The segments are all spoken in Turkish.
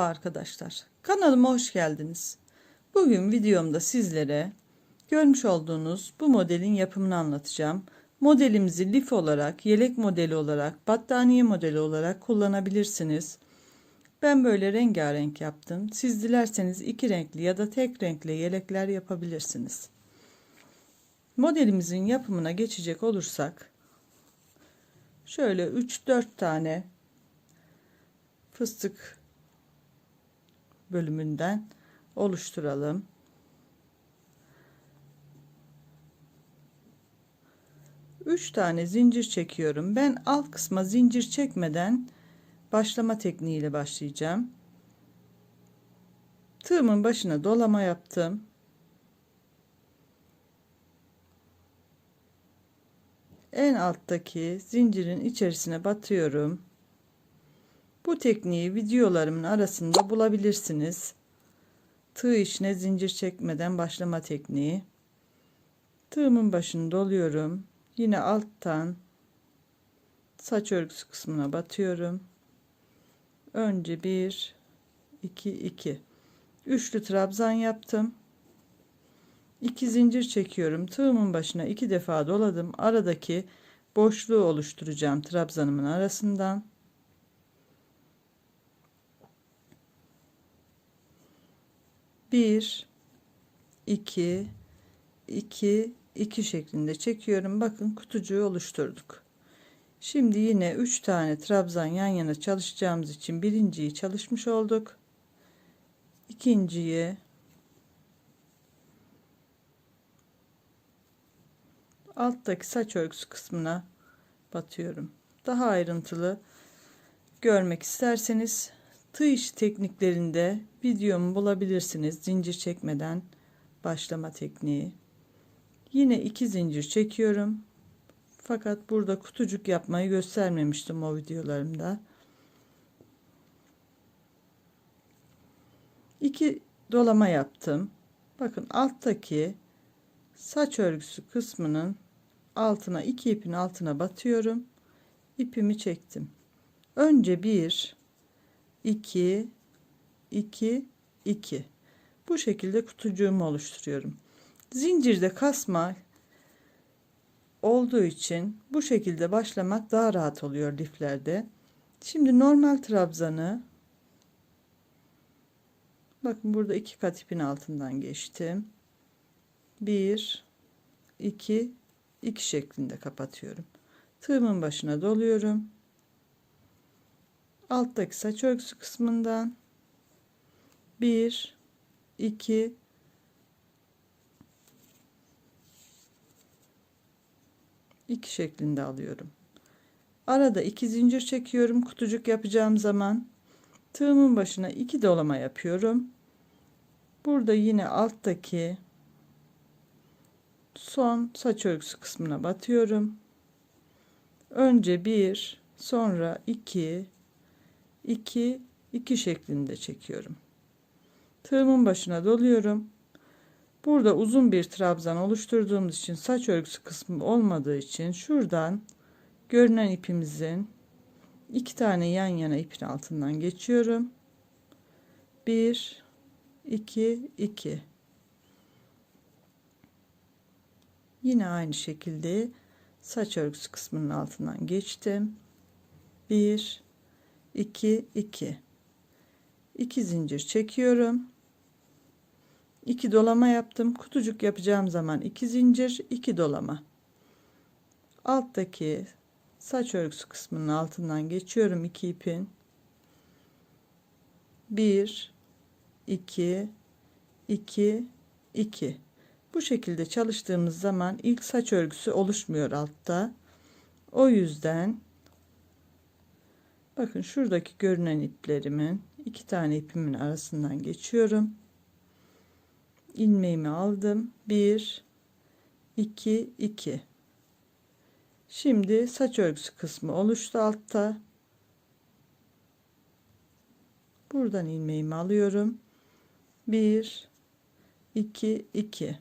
Merhaba arkadaşlar. Kanalıma hoş geldiniz. Bugün videomda sizlere görmüş olduğunuz bu modelin yapımını anlatacağım. Modelimizi lif olarak, yelek modeli olarak, battaniye modeli olarak kullanabilirsiniz. Ben böyle rengarenk yaptım. Siz dilerseniz iki renkli ya da tek renkli yelekler yapabilirsiniz. Modelimizin yapımına geçecek olursak şöyle 3-4 tane fıstık bölümünden oluşturalım. Üç tane zincir çekiyorum. Ben alt kısma zincir çekmeden başlama tekniğiyle başlayacağım. Tığımın başına dolama yaptım. En alttaki zincirin içerisine batıyorum. Bu tekniği videolarımın arasında bulabilirsiniz. Tığ içine zincir çekmeden başlama tekniği. Tığımın başını doluyorum. Yine alttan saç örgüsü kısmına batıyorum. Önce 1 2 2 üçlü trabzan yaptım. 2 zincir çekiyorum. Tığımın başına iki defa doladım. Aradaki boşluğu oluşturacağım trabzanımın arasından. Bir, iki, iki, iki şeklinde çekiyorum. Bakın kutucuğu oluşturduk. Şimdi yine üç tane trabzan yan yana çalışacağımız için birinciyi çalışmış olduk. İkinciyi alttaki saç örgüsü kısmına batıyorum. Daha ayrıntılı görmek isterseniz tığ iş tekniklerinde videomu bulabilirsiniz. Zincir çekmeden başlama tekniği. Yine iki zincir çekiyorum. Fakat burada kutucuk yapmayı göstermemiştim o videolarımda. İki dolama yaptım. Bakın alttaki saç örgüsü kısmının altına iki ipin altına batıyorum. İpimi çektim. Önce bir 2 2 2 bu şekilde kutucuğumu oluşturuyorum. Zincirde kasma olduğu için bu şekilde başlamak daha rahat oluyor liflerde. Şimdi normal trabzanı bakın burada iki kat ipin altından geçtim. 1 2 2 şeklinde kapatıyorum. Tığımın başına doluyorum alttaki saç örgüsü kısmından 1 2 2 şeklinde alıyorum. Arada iki zincir çekiyorum. Kutucuk yapacağım zaman tığımın başına iki dolama yapıyorum. Burada yine alttaki son saç örgüsü kısmına batıyorum. Önce bir, sonra iki, 2 2 şeklinde çekiyorum. Tığımın başına doluyorum. Burada uzun bir trabzan oluşturduğumuz için saç örgüsü kısmı olmadığı için şuradan görünen ipimizin iki tane yan yana ipin altından geçiyorum. 1 2 2 Yine aynı şekilde saç örgüsü kısmının altından geçtim. 1 2 2 2 zincir çekiyorum. 2 dolama yaptım. Kutucuk yapacağım zaman 2 zincir 2 dolama. Alttaki saç örgüsü kısmının altından geçiyorum 2 ipin. 1 2 2 2 bu şekilde çalıştığımız zaman ilk saç örgüsü oluşmuyor altta. O yüzden Bakın şuradaki görünen iplerimin iki tane ipimin arasından geçiyorum. ilmeğimi aldım. 1 2 2 Şimdi saç örgüsü kısmı oluştu altta. Buradan ilmeğimi alıyorum. 1 2 2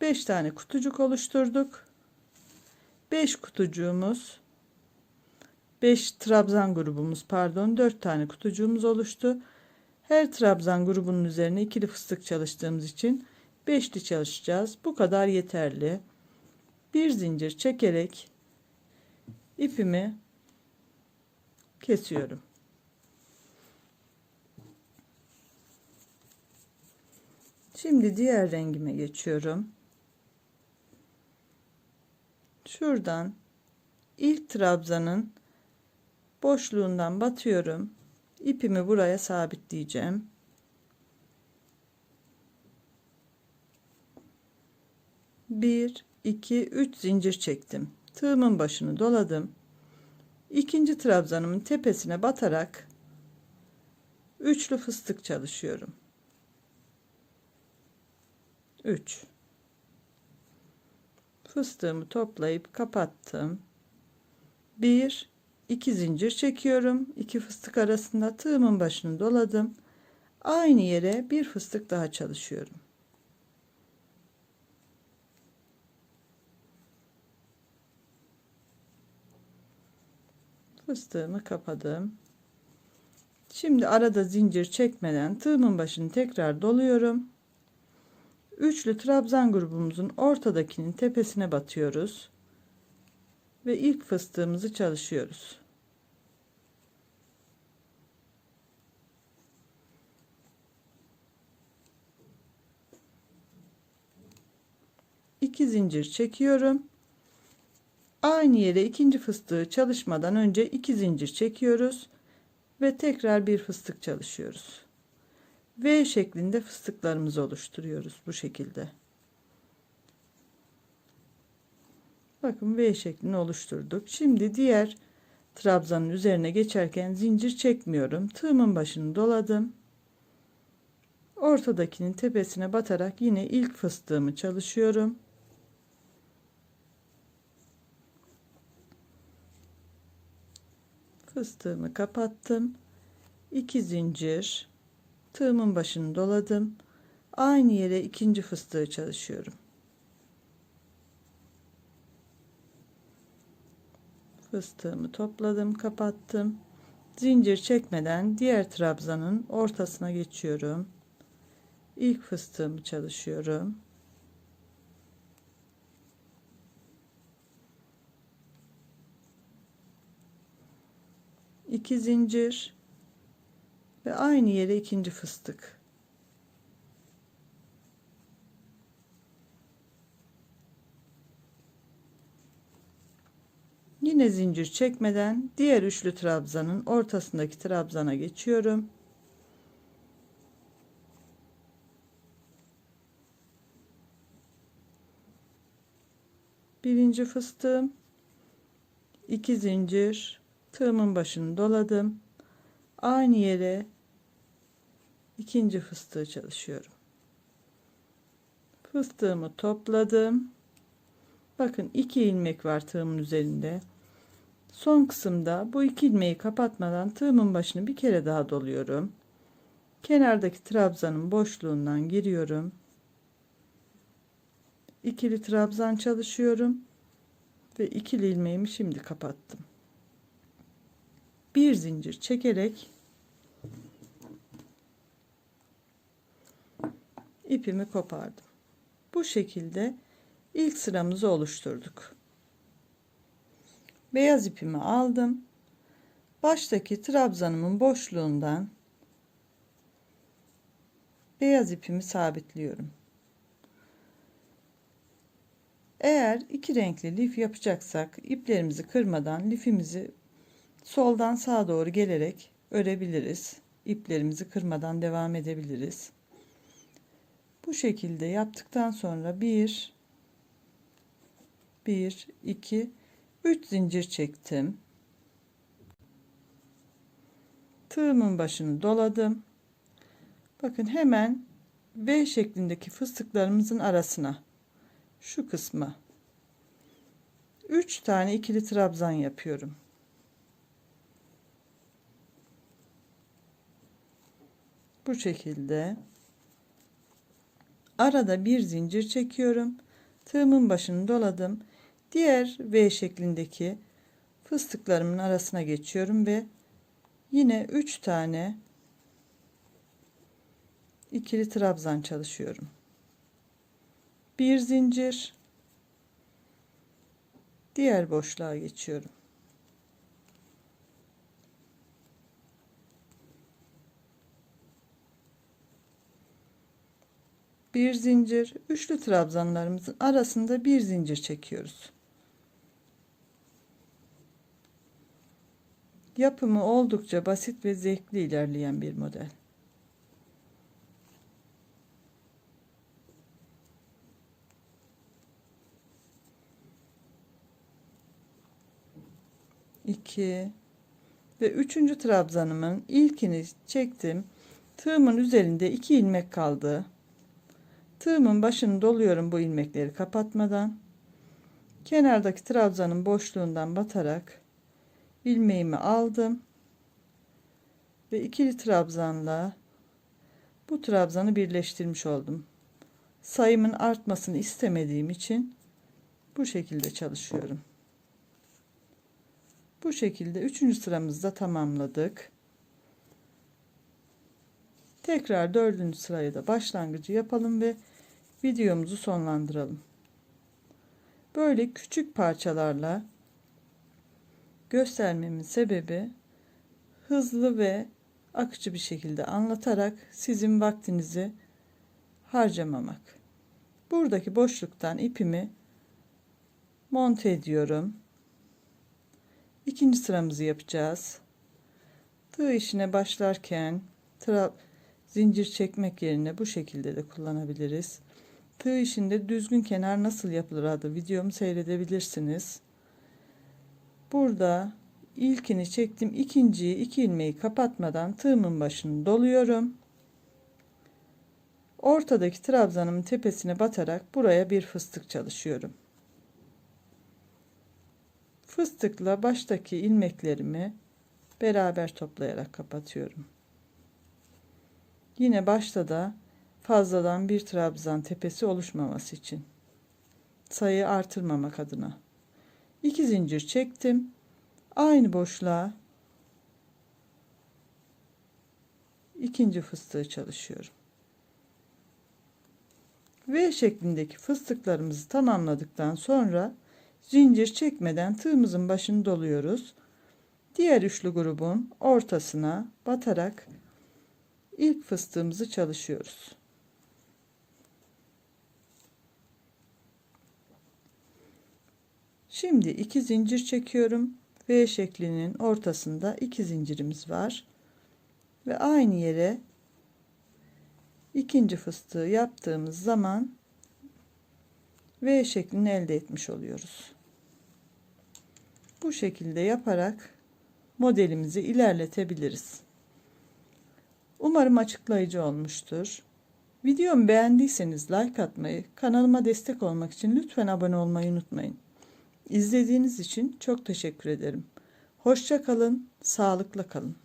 5 tane kutucuk oluşturduk. 5 kutucuğumuz 5 trabzan grubumuz pardon 4 tane kutucuğumuz oluştu. Her trabzan grubunun üzerine ikili fıstık çalıştığımız için beşli çalışacağız. Bu kadar yeterli. Bir zincir çekerek ipimi kesiyorum. Şimdi diğer rengime geçiyorum. Şuradan ilk trabzanın boşluğundan batıyorum. İpimi buraya sabitleyeceğim. Bir, iki, üç zincir çektim. Tığımın başını doladım. İkinci trabzanımın tepesine batarak üçlü fıstık çalışıyorum. 3 fıstığımı toplayıp kapattım. 1 2 zincir çekiyorum. 2 fıstık arasında tığımın başını doladım. Aynı yere bir fıstık daha çalışıyorum. Fıstığımı kapadım. Şimdi arada zincir çekmeden tığımın başını tekrar doluyorum. Üçlü trabzan grubumuzun ortadakinin tepesine batıyoruz. Ve ilk fıstığımızı çalışıyoruz. İki zincir çekiyorum. Aynı yere ikinci fıstığı çalışmadan önce iki zincir çekiyoruz ve tekrar bir fıstık çalışıyoruz. V şeklinde fıstıklarımızı oluşturuyoruz bu şekilde. Bakın V şeklini oluşturduk. Şimdi diğer trabzanın üzerine geçerken zincir çekmiyorum. Tığımın başını doladım. Ortadakinin tepesine batarak yine ilk fıstığımı çalışıyorum. Fıstığımı kapattım. 2 zincir tığımın başını doladım. Aynı yere ikinci fıstığı çalışıyorum. Fıstığımı topladım, kapattım. Zincir çekmeden diğer trabzanın ortasına geçiyorum. İlk fıstığımı çalışıyorum. İki zincir ve aynı yere ikinci fıstık. Yine zincir çekmeden diğer üçlü trabzanın ortasındaki trabzana geçiyorum. Birinci fıstığım, iki zincir, tığımın başını doladım. Aynı yere ikinci fıstığı çalışıyorum. Fıstığımı topladım. Bakın iki ilmek var tığımın üzerinde. Son kısımda bu iki ilmeği kapatmadan tığımın başını bir kere daha doluyorum. Kenardaki trabzanın boşluğundan giriyorum. İkili trabzan çalışıyorum ve ikili ilmeğimi şimdi kapattım. Bir zincir çekerek ipimi kopardım. Bu şekilde ilk sıramızı oluşturduk. Beyaz ipimi aldım. Baştaki trabzanımın boşluğundan beyaz ipimi sabitliyorum. Eğer iki renkli lif yapacaksak iplerimizi kırmadan lifimizi soldan sağa doğru gelerek örebiliriz. İplerimizi kırmadan devam edebiliriz. Bu şekilde yaptıktan sonra 1 1 2 3 zincir çektim. Tığımın başını doladım. Bakın hemen V şeklindeki fıstıklarımızın arasına şu kısmı 3 tane ikili trabzan yapıyorum. Bu şekilde arada bir zincir çekiyorum. Tığımın başını doladım. Diğer V şeklindeki fıstıklarımın arasına geçiyorum ve yine 3 tane ikili trabzan çalışıyorum. Bir zincir diğer boşluğa geçiyorum. Bir zincir, üçlü trabzanlarımızın arasında bir zincir çekiyoruz. Yapımı oldukça basit ve zevkli ilerleyen bir model. İki ve üçüncü trabzanımın ilkini çektim. Tığımın üzerinde iki ilmek kaldı. Tığımın başını doluyorum bu ilmekleri kapatmadan. Kenardaki trabzanın boşluğundan batarak ilmeğimi aldım ve ikili trabzanla bu trabzanı birleştirmiş oldum. Sayımın artmasını istemediğim için bu şekilde çalışıyorum. Bu şekilde üçüncü sıramızda tamamladık. Tekrar dördüncü sıraya da başlangıcı yapalım ve videomuzu sonlandıralım. Böyle küçük parçalarla göstermemin sebebi hızlı ve akıcı bir şekilde anlatarak sizin vaktinizi harcamamak. Buradaki boşluktan ipimi monte ediyorum. İkinci sıramızı yapacağız. Tığ işine başlarken zincir çekmek yerine bu şekilde de kullanabiliriz. Tığ işinde düzgün kenar nasıl yapılır adlı videomu seyredebilirsiniz. Burada ilkini çektim. ikinciyi iki ilmeği kapatmadan tığımın başını doluyorum. Ortadaki trabzanımın tepesine batarak buraya bir fıstık çalışıyorum. Fıstıkla baştaki ilmeklerimi beraber toplayarak kapatıyorum. Yine başta da fazladan bir trabzan tepesi oluşmaması için. Sayı artırmamak adına. İki zincir çektim. Aynı boşluğa ikinci fıstığı çalışıyorum. V şeklindeki fıstıklarımızı tamamladıktan sonra zincir çekmeden tığımızın başını doluyoruz. Diğer üçlü grubun ortasına batarak ilk fıstığımızı çalışıyoruz Şimdi iki zincir çekiyorum. V şeklinin ortasında iki zincirimiz var. Ve aynı yere ikinci fıstığı yaptığımız zaman V şeklini elde etmiş oluyoruz. Bu şekilde yaparak modelimizi ilerletebiliriz. Umarım açıklayıcı olmuştur. Videomu beğendiyseniz like atmayı, kanalıma destek olmak için lütfen abone olmayı unutmayın. İzlediğiniz için çok teşekkür ederim. Hoşça kalın, sağlıkla kalın.